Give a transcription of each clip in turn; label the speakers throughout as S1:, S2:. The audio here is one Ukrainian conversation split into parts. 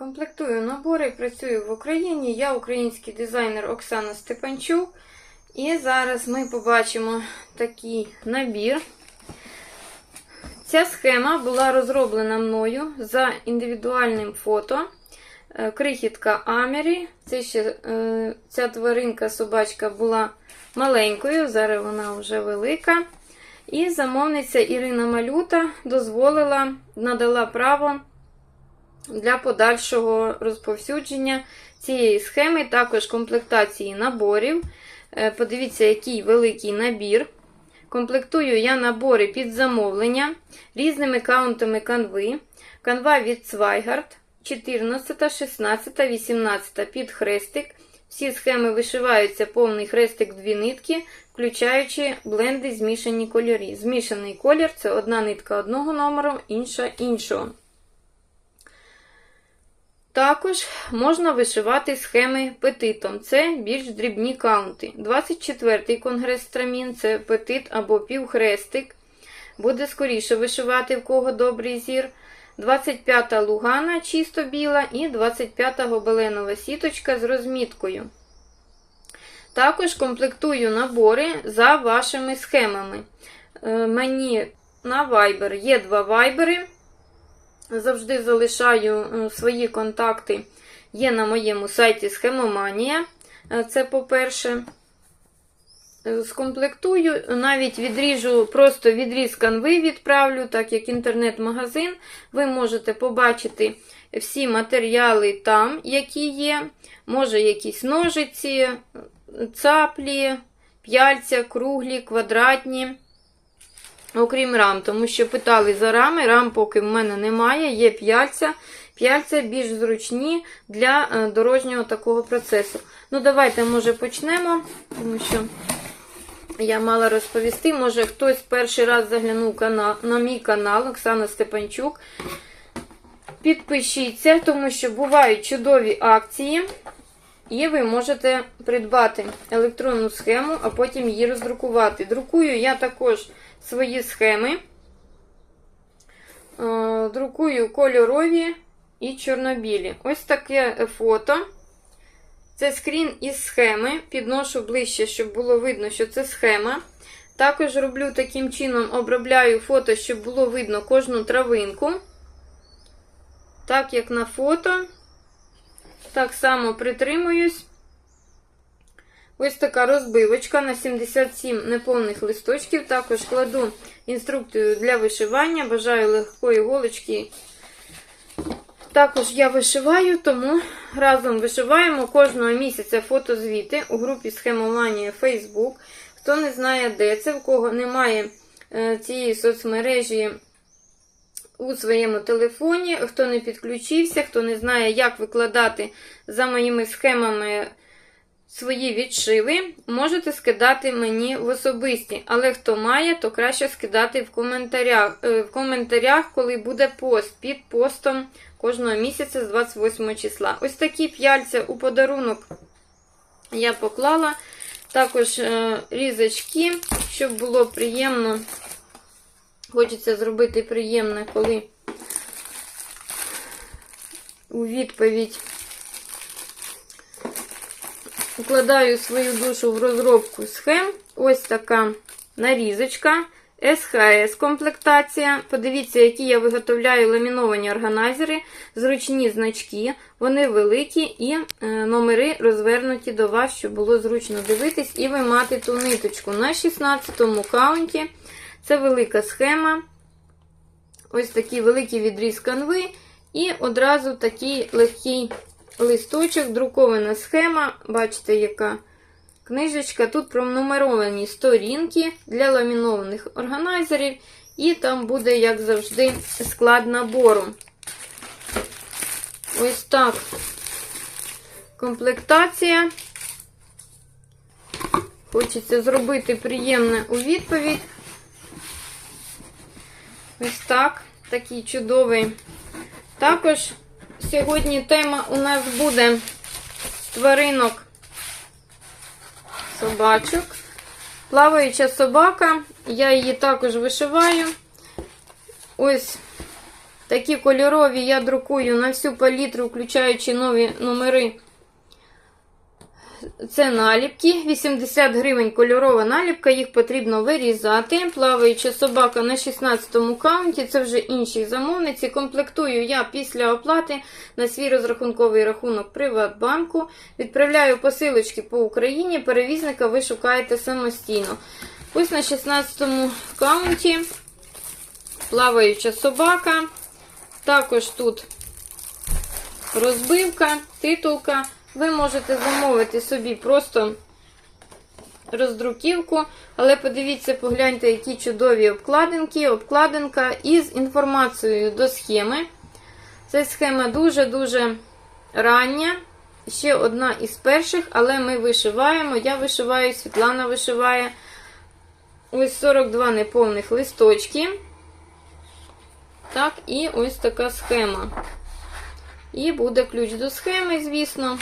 S1: Комплектую набори, працюю в Україні. Я український дизайнер Оксана Степанчук. І зараз ми побачимо такий набір. Ця схема була розроблена мною за індивідуальним фото. Е, Крихітка Амері. Це ще, е, ця тваринка, собачка була маленькою, зараз вона вже велика. І замовниця Ірина Малюта дозволила, надала право для подальшого розповсюдження цієї схеми, також комплектації наборів. Е, Подивіться, який великий набір. Комплектую я набори під замовлення різними каунтами канви. Канва від Zweigarд 14, 16, 18 під хрестик. Всі схеми вишиваються повний хрестик дві нитки, включаючи бленди змішані кольорі. Змішаний колір це одна нитка одного номеру, інша іншого. Також можна вишивати схеми петитом. Це більш дрібні каунти. 24-й конгрес страмін це петит або півхрестик. Буде скоріше вишивати в кого добрий зір. 25-та лугана чисто біла і 25-та гобеленова сіточка з розміткою. Також комплектую набори за вашими схемами. Е, Мені на Viber є два вайбери. Завжди залишаю свої контакти. Є на моєму сайті Схемоманія. Е, Це по-перше. Е, Скомплектую, навіть відріжу, просто відріз канви відправлю, так як інтернет-магазин. Ви можете побачити всі матеріали там, які є. Може, якісь ножиці, цаплі, п'яльця, круглі, квадратні. Окрім рам, тому що питали за рами, рам поки в мене немає, є п'яльця. П'яльця більш зручні для е, дорожнього такого процесу. Ну, давайте, може, почнемо, тому що я мала розповісти. Може, хтось перший раз заглянув кана- на мій канал Оксана Степанчук. Підпишіться, тому що бувають чудові акції. І ви можете придбати електронну схему, а потім її роздрукувати. Друкую я також свої схеми. Е, Друкую кольорові і чорнобілі. Ось таке фото. Це скрін із схеми. Підношу ближче, щоб було видно, що це схема. Також роблю таким чином, обробляю фото, щоб було видно кожну травинку. Так, як на фото. Так само притримуюсь. Ось така розбивочка на 77 неповних листочків. Також кладу інструкцію для вишивання. Бажаю легкої голочки. Також я вишиваю, тому разом вишиваємо кожного місяця фотозвіти у групі Схемоманія Facebook. Хто не знає, де це, в кого немає е, цієї соцмережі у своєму телефоні, хто не підключився, хто не знає, як викладати за моїми схемами свої відшиви, можете скидати мені в особисті. Але хто має, то краще скидати в коментарях, е, в коментарях коли буде пост під постом кожного місяця з 28 числа. Ось такі п'яльця у подарунок я поклала. Також е, різочки, щоб було приємно. Хочеться зробити приємне, коли у відповідь вкладаю свою душу в розробку схем. Ось така нарізочка. СХС комплектація. Подивіться, які я виготовляю ламіновані органайзери, зручні значки, вони великі і е, номери розвернуті до вас, щоб було зручно дивитись і вимати ту ниточку. На 16-му каунті це велика схема. Ось такий великий відріз канви. І одразу такий легкий листочок, друкована схема. Бачите, яка книжечка. Тут пронумеровані сторінки для ламінованих органайзерів. І там буде, як завжди, склад набору. Ось так. Комплектація. Хочеться зробити приємне у відповідь. Ось так. Такий чудовий. Також сьогодні тема у нас буде тваринок собачок. Плаваюча собака. Я її також вишиваю. Ось Такі кольорові я друкую на всю палітру, включаючи нові номери. Це наліпки. 80 гривень кольорова наліпка, їх потрібно вирізати. Плаваюча собака на 16 каунті, це вже інші замовниці. Комплектую я після оплати на свій розрахунковий рахунок Приватбанку. Відправляю посилочки по Україні. Перевізника ви шукаєте самостійно. Ось на 16 каунті плаваюча собака. Також тут розбивка, титулка. Ви можете замовити собі просто роздруківку, але подивіться, погляньте, які чудові обкладинки. Обкладинка із інформацією до схеми. Ця схема дуже-дуже рання. Ще одна із перших, але ми вишиваємо. Я вишиваю, Світлана вишиває. Ось 42 неповних листочки. Так, і ось така схема. І буде ключ до схеми, звісно.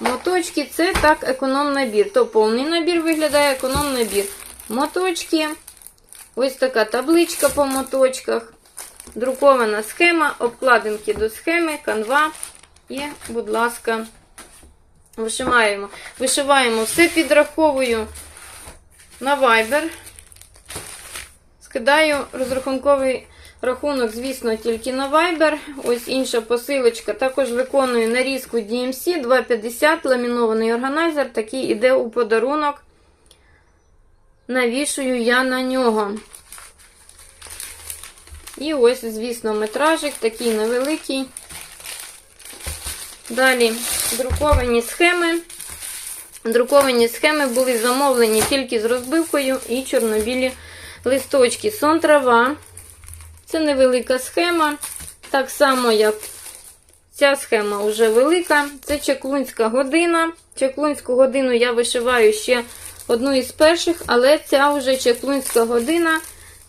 S1: Моточки це так економ-набір. То повний набір виглядає економ-набір. Моточки. Ось така табличка по моточках. Друкована схема, обкладинки до схеми, канва. І, будь ласка, вишиваємо. Вишиваємо все підраховую на Viber. Скидаю розрахунковий рахунок, звісно, тільки на Viber. Ось інша посилочка. Також виконую нарізку DMC 250 ламінований органайзер. Такий іде у подарунок. Навішую я на нього. І ось, звісно, метражик такий невеликий. Далі друковані схеми. Друковані схеми були замовлені тільки з розбивкою і чорнобілі листочки. Сон трава. Це невелика схема. Так само, як ця схема вже велика. Це чеклунська година. Чеклунську годину я вишиваю ще одну із перших, але ця вже чеклунська година.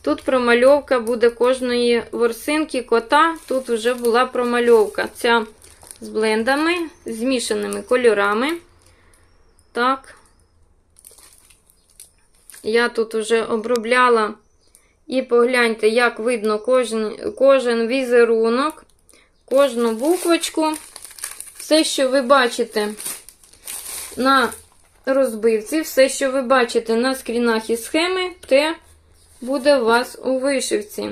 S1: Тут промальовка буде кожної ворсинки кота. Тут вже була промальовка. Ця з блендами, змішаними кольорами. Так. Я тут вже обробляла. І погляньте, як видно кожен, кожен візерунок, кожну буквочку. Все, що ви бачите на розбивці, все, що ви бачите на скрінах і схеми, те буде у вас у вишивці.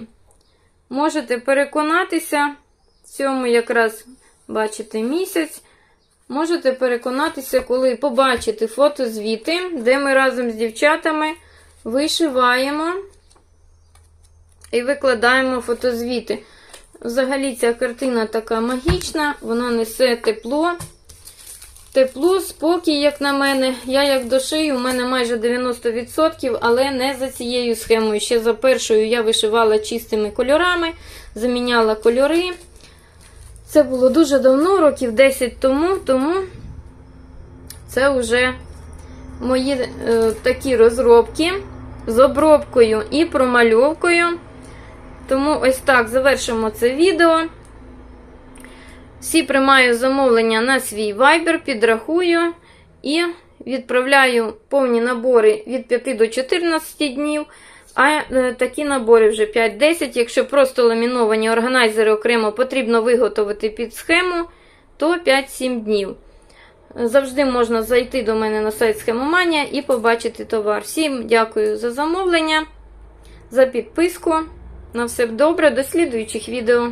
S1: Можете переконатися, в цьому якраз бачите місяць. Можете переконатися, коли побачите фотозвіти, де ми разом з дівчатами вишиваємо і викладаємо фотозвіти. Взагалі, ця картина така магічна, вона несе тепло. Тепло, спокій, як на мене. Я як до шиї, у мене майже 90%, але не за цією схемою. Ще за першою я вишивала чистими кольорами, заміняла кольори. Це було дуже давно, років 10 тому, тому це вже мої е, такі розробки з обробкою і промальовкою. Тому ось так завершимо це відео. Всі приймаю замовлення на свій Viber, підрахую і відправляю повні набори від 5 до 14 днів. А е, такі набори вже 5-10. Якщо просто ламіновані органайзери окремо потрібно виготовити під схему, то 5-7 днів. Завжди можна зайти до мене на сайт Схемоманія і побачити товар. Всім дякую за замовлення, за підписку. На все добре, до слідуючих відео.